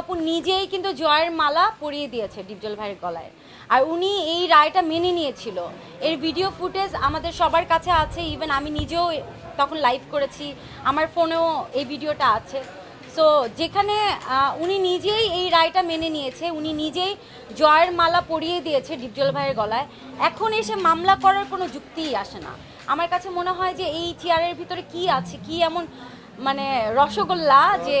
আপু নিজেই কিন্তু জয়ের মালা পরিয়ে দিয়েছে ডিপজল ভাইয়ের গলায়। আর উনি এই রায়টা মেনে নিয়েছিল। এর ভিডিও ফুটেজ আমাদের সবার কাছে আছে ইভেন আমি নিজেও তখন লাইভ করেছি, আমার ফোনেও এই ভিডিওটা আছে। সো যেখানে উনি নিজেই এই রায়টা মেনে নিয়েছে, উনি নিজেই জয়ের মালা পরিয়ে দিয়েছে ডিপজল ভাইয়ের গলায়। এখন এসে মামলা করার কোনো যুক্তিই আসে না। আমার কাছে মনে হয় যে এই চেয়ারের ভিতরে কি আছে, কি এমন মানে রসগোল্লা, যে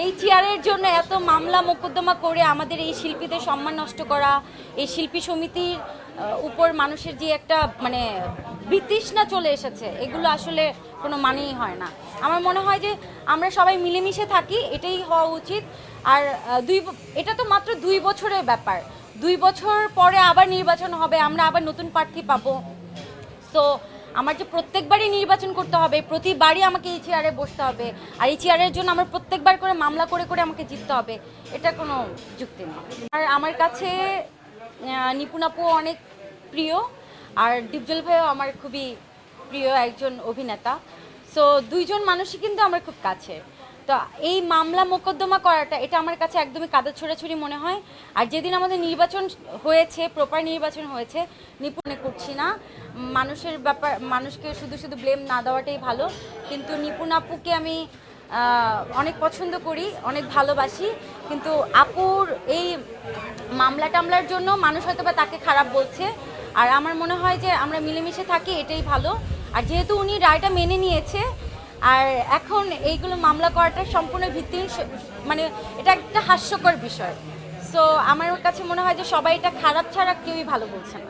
এই চেয়ারের জন্য এত মামলা মোকদ্দমা করে আমাদের এই শিল্পীদের সম্মান নষ্ট করা, এই শিল্পী সমিতির উপর মানুষের যে একটা মানে বিতৃষ্ণা চলে এসেছে, এগুলো আসলে কোনো মানেই হয় না। আমার মনে হয় যে আমরা সবাই মিলেমিশে থাকি, এটাই হওয়া উচিত। আর দুই এটা তো মাত্র দুই বছরের ব্যাপার। দুই বছর পরে আবার নির্বাচন হবে, আমরা আবার নতুন প্রার্থী পাবো। সো আমার যে প্রত্যেকবারই নির্বাচন করতে হবে, প্রতিবারই আমাকে এই চেয়ারে বসতে হবে, আর এই চেয়ারের জন্য আমার প্রত্যেকবার করে মামলা করে করে আমাকে জিততে হবে, এটা কোনো যুক্তি নেই আর আমার কাছে নিপুণাপু অনেক প্রিয়, আর ডিপজল ভাইও আমার খুবই প্রিয় একজন অভিনেতা। সো দুইজন মানুষই কিন্তু আমার খুব কাছের। তো এই মামলা মোকদ্দমা করাটা, এটা আমার কাছে একদমই কাদা ছোড়াছুড়ি মনে হয়। আর যেদিন আমাদের নির্বাচন হয়েছে প্রপার নির্বাচন হয়েছে, নিপুণে করছি না। মানুষের ব্যাপার, মানুষকে শুধু শুধু ব্লেম না দেওয়াটাই ভালো। কিন্তু নিপুণ আপুকে আমি অনেক পছন্দ করি, অনেক ভালোবাসি। কিন্তু আপুর এই মামলা টামলার জন্য মানুষ হয়তো বা তাকে খারাপ বলছে। আর আমার মনে হয় যে আমরা মিলেমিশে থাকি, এটাই ভালো। আর যেহেতু উনি রায়টা মেনে নিয়েছে আর এখন এইগুলো মামলা করাটা সম্পূর্ণ ভিত্তিহীন, স- মানে এটা একটা হাস্যকর বিষয়। সো আমার কাছে মনে হয় যে সবাই এটা খারাপ ছাড়া কেউই ভালো বলছে না।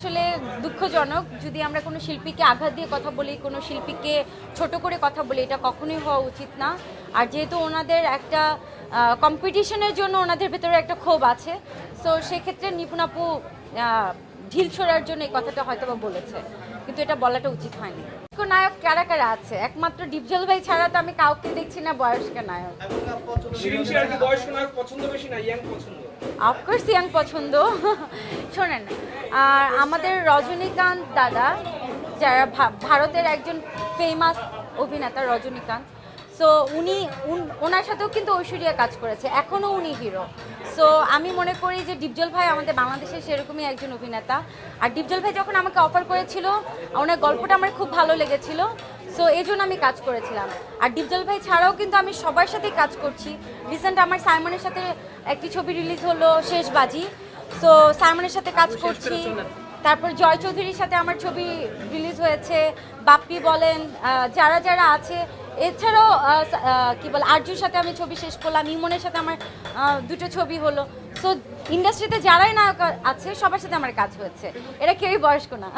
আসলে দুঃখজনক, যদি আমরা কোনো শিল্পীকে আঘাত দিয়ে কথা বলি, কোনো শিল্পীকে ছোট করে কথা বলি, এটা কখনোই হওয়া উচিত না। আর যেহেতু ওনাদের একটা কম্পিটিশনের জন্য ওনাদের ভেতরে একটা ক্ষোভ আছে সো সেক্ষেত্রে নিপুণ আপু ঢিল ছোড়ার জন্য এই কথাটা হয়তো বলেছে। কিন্তু এটা বলাটা উচিত হয়নি। নায়ক কারা কারা আছে? একমাত্র ডিপজল ভাই ছাড়া তো আমি কাউকে দেখছি না বয়স্ক নায়ক। ইয়াং অফকোর্স ইয়াং পছন্দ। শোনেন আর আমাদের রজনীকান্ত দাদা যারা ভারতের একজন ফেমাস অভিনেতা রজনীকান্ত সো উনি উন- ওনার সাথেও কিন্তু ঐশ্বরিয়া কাজ করেছে। এখনও উনি হিরো সো আমি মনে করি যে ডিপজল ভাই আমাদের বাংলাদেশের সেরকমই একজন অভিনেতা। আর ডিপজল ভাই যখন আমাকে অফার করেছিল ওনার গল্পটা আমার খুব ভালো লেগেছিল। সো এই জন্য আমি কাজ করেছিলাম। আর ডিপজল ভাই ছাড়াও কিন্তু আমি সবার সাথেই কাজ করছি। রিসেন্ট আমার সাইমনের সাথে একটি ছবি রিলিজ হলো শেষ বাজি সো সাইমনের সাথে কাজ করছি। তারপর জয় চৌধুরীর সাথে আমার ছবি রিলিজ হয়েছে। বাপ্পি বলেন যারা যারা আছে এছাড়াও কি বলে, আর্যুর সাথে আমি ছবি শেষ করলাম, ইমনের সাথে আমার দুটো ছবি হলো। সো ইন্ডাস্ট্রিতে যারাই নায়ক আছে, সবার সাথে আমার কাজ হয়েছে। এরা কেউই বয়স্ক না।